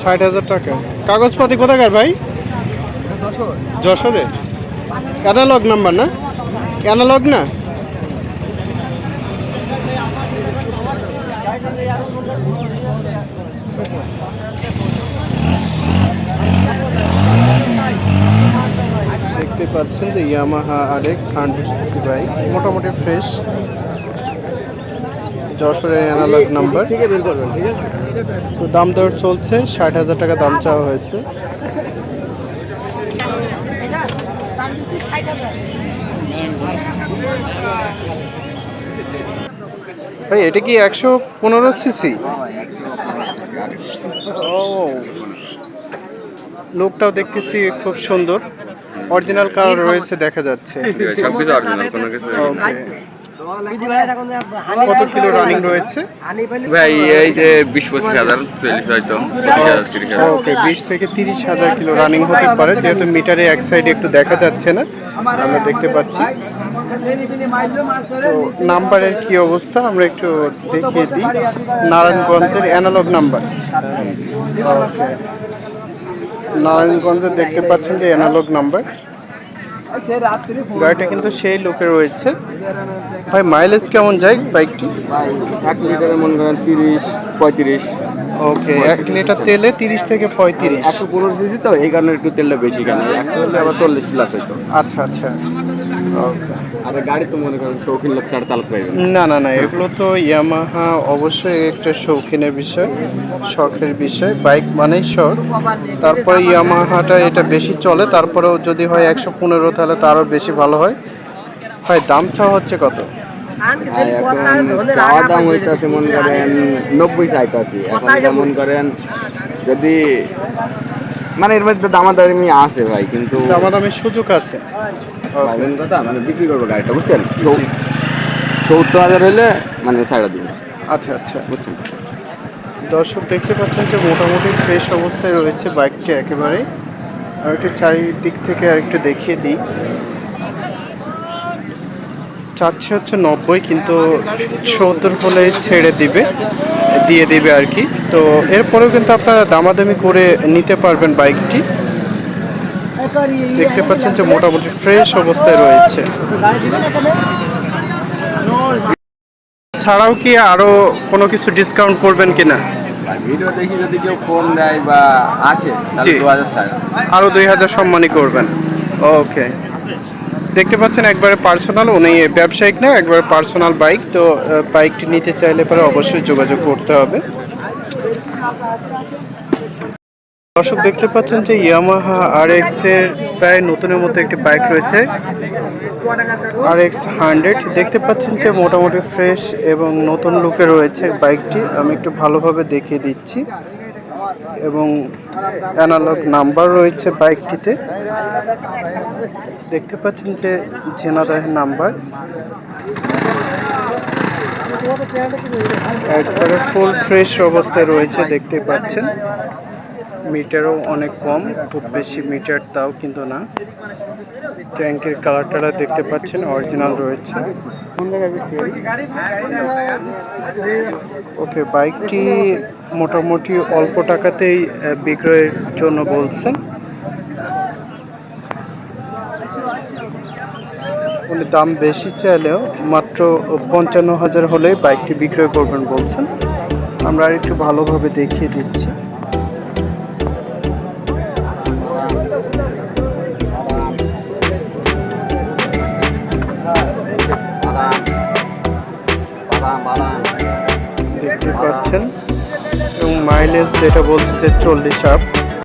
ষাট হাজার টাকা। কাগজপাতি কোথাকার ভাই? যশোরে। অ্যানালগ নাম্বার না? অ্যানালগ না? দেখতে পাচ্ছেন যে Yamaha R X hundred CC bike মোটামুটি ফ্রেশ যশোরের অ্যানালগ নাম্বার থেকে বের করবেন ঠিক আছে? তো দাম দর চলছে ষাট হাজার টাকা দাম চাওয়া হয়েছে। ভাই এটা কি একশো পনেরো সিসি ও লোকটাও দেখতেছি খুব সুন্দর। অরিজিনাল কালার রয়েছে দেখা যাচ্ছে। সবকিছু অরিজিনাল কোনো কিছু. কত কিলো রানিং রয়েছে? ভাই এই যে বিশ পঁচিশ হাজার চল্লিশ হয়তো ওকে বিশ থেকে তিরিশ হাজার কিলো রানিং হতে পারে যেহেতু মিটারে এক সাইডে একটু দেখা যাচ্ছে না আমরা দেখতে পাচ্ছি। তো নাম্বারের কি অবস্থা আমরা একটু দেখিয়ে দিই। নারায়ণগঞ্জের অ্যানালগ নাম্বার ওকে নারায়ণগঞ্জে দেখতে পাচ্ছেন যে অ্যানালগ নাম্বার গাড়িটা কিন্তু সেই লোকে রয়েছে। ভাই মাইলেজ কেমন যায় বাইকটি এক লিটারে মনে করেন তিরিশ পঁয়ত্রিশ। ওকে এক লিটার তেলে তিরিশ থেকে পঁয়ত্রিশ। একশো পনেরো সিসি তো এই কারণে একটু তেলটা বেশি কেন? একশো আবার চল্লিশ প্লাস হয়তো আচ্ছা আচ্ছা। আর গাড়ি তো মনে করেন শৌখিন লোক ছাড়া চালাতে পারবে না। না না এগুলো তো ইয়ামাহা অবশ্যই একটা শৌখিনের বিষয় শখের বিষয় বাইক মানেই শখ। তারপরে ইয়ামাহাটা এটা বেশি চলে তারপরেও যদি হয় একশো পনেরো তাহলে তো আরও বেশি ভালো হয়। ভাই দাম চাওয়া হচ্ছে কত? চাওয়া দাম হইতাছে মনে করেন নব্বই চাইতাছি। এখন যেমন করেন যদি মানে এর মধ্যে দামাদামি আছে ভাই কিন্তু দামাদামের সুযোগ আছে। ভাই, main কথা মানে বিক্রি করব গাড়িটা বুঝছেন? সত্তর হাজার হলে মানে ছাড়া দিব। আচ্ছা আচ্ছা। বুঝছেন? দর্শক দেখতে পাচ্ছেন যে মোটামুটি ফ্রেশ অবস্থায় রয়েছে বাইকটি একেবারে। আর একটু চারিদিক থেকে আর একটু দেখিয়ে দিই। চাচ্ছে হচ্ছে নব্বই কিন্তু সত্তর হলে ছেড়ে দিবে দিয়ে দিবে আর কি। তো এরপরেও কিন্তু আপনারা দামাদামি করে নিতে পারবেন বাইকটি। দেখতে পাচ্ছেন যে মোটামুটি ফ্রেশ অবস্থায় রয়েছে। ছাড়াও কি আরও কোনো কিছু ডিসকাউন্ট করবেন কিনা? ভিডিও দেখি যদি কেউ ফোন দেয় বা আসে তাহলে। দু হাজার দুই হাজার সম্মানই করবেন। ওকে দেখতে পাচ্ছেন একবারে পার্সোনাল উনি ব্যবসায়িক না একবারে পার্সোনাল বাইক তো বাইকটি নিতে চাইলে পরে অবশ্যই যোগাযোগ করতে হবে। দর্শক দেখতে পাচ্ছেন যে ইয়ামাহা আর এক্সের প্রায় নতুনের মতো একটি বাইক রয়েছে। আর এক্স হান্ড্রেড দেখতে পাচ্ছেন যে মোটামুটি ফ্রেশ এবং নতুন লুকে রয়েছে বাইকটি আমি একটু ভালোভাবে দেখিয়ে দিচ্ছি। এবং অ্যানালগ নাম্বার রয়েছে বাইকটিতে দেখতে পাচ্ছেন যে জেনাদাহের নাম্বার একবারে ফুল ফ্রেশ অবস্থায় রয়েছে, দেখতে পাচ্ছেন। মিটারও অনেক কম, খুব বেশি মিটার তাও কিন্তু না। ট্যাঙ্কের কালারটা দেখতে পাচ্ছেন, অরিজিনাল রয়েছে। ওকে, বাইকটি মোটামুটি অল্প টাকাতেই বিক্রয়ের জন্য বলছেন। উনি দাম বেশি চাইলেও মাত্র পঞ্চান্ন হাজার হলে বাইকটি বিক্রয় করবেন বলছেন। আমরা একটু ভালোভাবে দেখিয়ে দিচ্ছি। পাচ্ছেন। এবং মাইলেজ যেটা বলছে যে চল্লিশ আপ